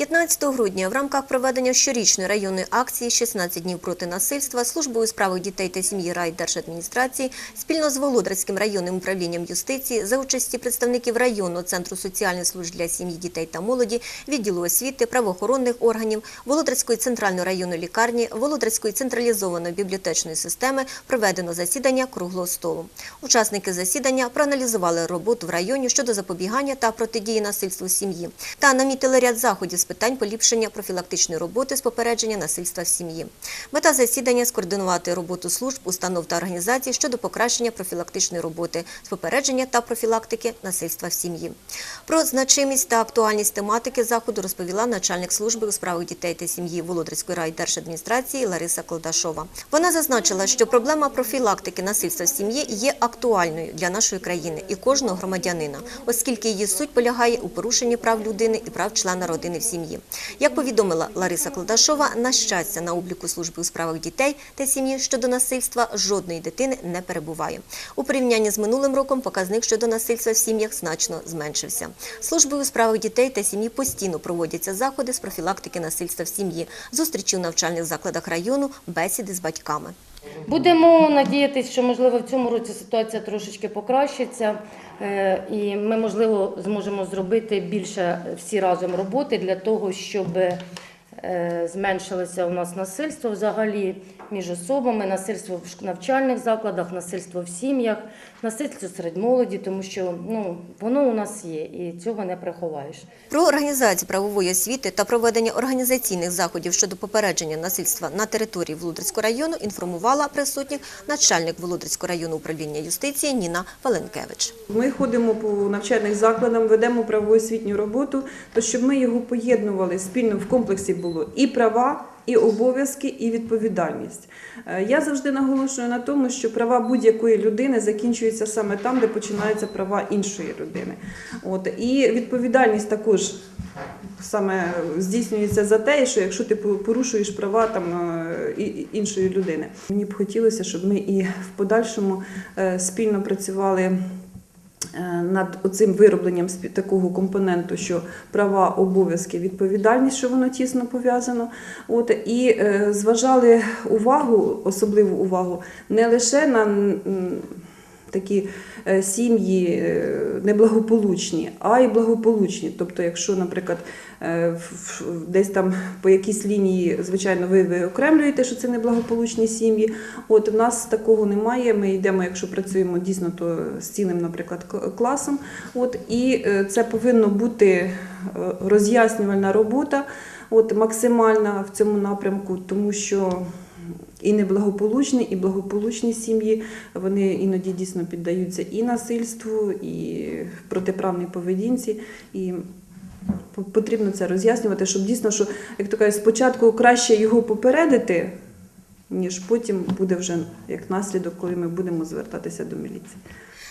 15 грудня в рамках проведення щорічної районної акції «16 днів проти насильства службою у справах дітей та сім'ї райдержадміністрації спільно з Володарським районним управлінням юстиції за участі представників районного центру соціальних служб для сім'ї, дітей та молоді, відділу освіти, правоохоронних органів, Володарської центральної районної лікарні, Володарської централізованої бібліотечної системи проведено засідання круглого столу. Учасники засідання проаналізували роботу в районі щодо запобігання та протидії насильству сім'ї та намітили ряд заходів з питань поліпшення профілактичної роботи з попередження насильства в сім'ї. Мета засідання скоординувати роботу служб, установ та організацій щодо покращення профілактичної роботи з попередження та профілактики насильства в сім'ї. Про значимість та актуальність тематики заходу розповіла начальник служби у справах дітей та сім'ї Володарської райдержадміністрації Лариса Колдашова. Вона зазначила, що проблема профілактики насильства в сім'ї є актуальною для нашої країни і кожного громадянина, оскільки її суть полягає у порушенні прав людини і прав члена родини в сім'ї. Як повідомила Лариса Колдашова, на щастя, на обліку служби у справах дітей та сім'ї щодо насильства жодної дитини не перебуває. У порівнянні з минулим роком показник щодо насильства в сім'ях значно зменшився. Службою у справах дітей та сім'ї постійно проводяться заходи з профілактики насильства в сім'ї, зустрічі у навчальних закладах району, бесіди з батьками. Будемо надіятися, що можливо в цьому році ситуація трошечки покращиться, е, і ми, можливо, зможемо зробити більше всі разом роботи для того, щоб е, зменшилося у нас насильство взагалі між особами, насильство в навчальних закладах, насильство в сім'ях, насильство серед молоді, тому що ну, воно у нас є і цього не приховаєш. Про організацію правової освіти та проведення організаційних заходів щодо попередження насильства на території Володарського району інформувала присутніх начальник Володарського району управління юстиції Ніна Валенкевич. Ми ходимо по навчальних закладам, ведемо правоосвітню роботу, то щоб ми його поєднували спільно в комплексі було і права, і обов'язки, і відповідальність. Е, Я завжди наголошую на тому, що права будь-якої людини закінчуються саме там, де починаються права іншої людини. От і відповідальність також. Саме здійснюється за те, що якщо ти порушуєш права там е, іншої людини, мені б хотілося, щоб ми і в подальшому е, спільно працювали над оцим виробленням такого компоненту, що права, обов'язки, відповідальність, що воно тісно пов'язано. От і е, зважали увагу, особливу увагу, не лише на такі е, сім'ї е, неблагополучні, а й благополучні. Тобто, якщо, наприклад, е, десь там по якійсь лінії, звичайно, ви виокремлюєте, що це неблагополучні сім'ї. От в нас такого немає. Ми йдемо, якщо працюємо дійсно, то з цілим, наприклад, класом. От і це повинно бути роз'яснювальна робота, от максимальна в цьому напрямку, тому що. І неблагополучні, і благополучні сім'ї вони іноді дійсно піддаються і насильству, і протиправній поведінці. І потрібно це роз'яснювати, щоб дійсно, що як то кажуть, спочатку краще його попередити, ніж потім буде вже як наслідок, коли ми будемо звертатися до міліції.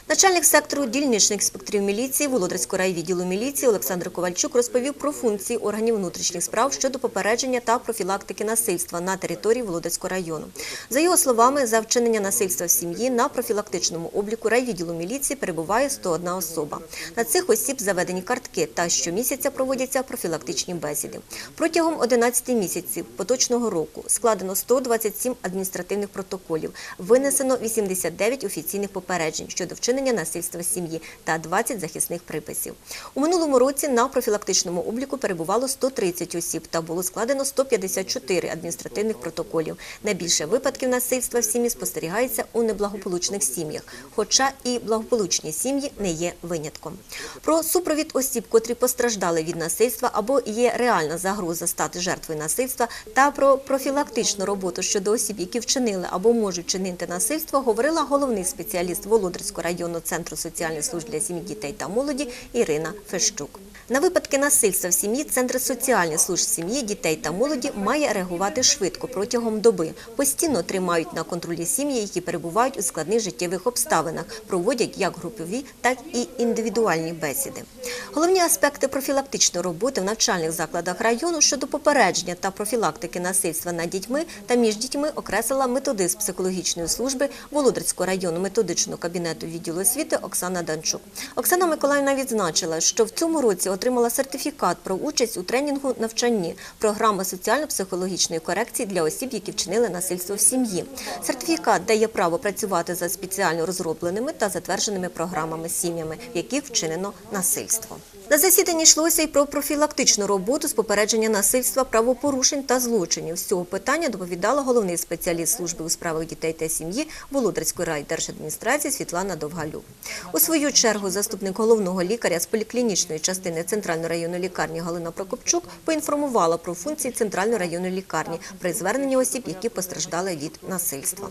Начальник сектору дільничних інспекторів міліції Володарського райвідділу міліції Олександр Ковальчук розповів про функції органів внутрішніх справ щодо попередження та профілактики насильства на території Володарського району. За його словами, за вчинення насильства в сім'ї на профілактичному обліку райвідділу міліції перебуває 101 особа. На цих осіб заведені картки та щомісяця проводяться профілактичні бесіди. Протягом 11 місяців поточного року складено 127 адміністративних протоколів, винесено 89 офіційних попереджень щодо вчинення насильства сім'ї та 20 захисних приписів. У минулому році на профілактичному обліку перебувало 130 осіб та було складено 154 адміністративних протоколів. Найбільше випадків насильства в сім'ї спостерігається у неблагополучних сім'ях, хоча і благополучні сім'ї не є винятком. Про супровід осіб, котрі постраждали від насильства або є реальна загроза стати жертвою насильства, та про профілактичну роботу щодо осіб, які вчинили або можуть чинити насильство, говорила головний спеціаліст Володарського районного центру соціальних служб для сім'ї, дітей та молоді Ірина Фещук. На випадки насильства в сім'ї Центр соціальних служб сім'ї, дітей та молоді має реагувати швидко протягом доби. Постійно тримають на контролі сім'ї, які перебувають у складних життєвих обставинах, проводять як групові, так і індивідуальні бесіди. Головні аспекти профілактичної роботи в навчальних закладах району щодо попередження та профілактики насильства над дітьми та між дітьми окреслила методист психологічної служби Володарського району методичного кабінету відділу освіти Оксана Данчук. Оксана Миколаївна відзначила, що в цьому році отримала сертифікат про участь у тренінгу навчанні програма соціально-психологічної корекції для осіб, які вчинили насильство в сім'ї. Сертифікат дає право працювати за спеціально розробленими та затвердженими програмами сім'ями, в яких вчинено насильство. На засіданні йшлося і про профілактичну роботу з попередження насильства, правопорушень та злочинів. З цього питання доповідала головний спеціаліст служби у справах дітей та сім'ї Володарської райдержадміністрації Світлана Довгалюк. У свою чергу заступник головного лікаря з поліклінічної частини Центральної районної лікарні Галина Прокопчук поінформувала про функції Центральної районної лікарні при зверненні осіб, які постраждали від насильства.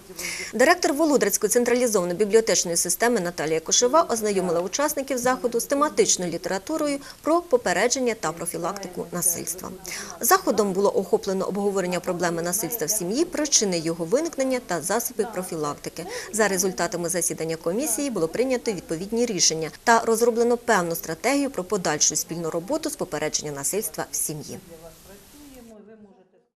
Директор Володарської централізованої бібліотечної системи Наталія Кошева ознайомила учасників заходу з тематичною літературою про попередження та профілактику насильства. Заходом було охоплено обговорення проблеми насильства в сім'ї, причини його виникнення та засоби профілактики. За результатами засідання комісії було прийнято відповідні рішення та розроблено певну стратегію про подальшу спільну роботу з попередження насильства в сім'ї.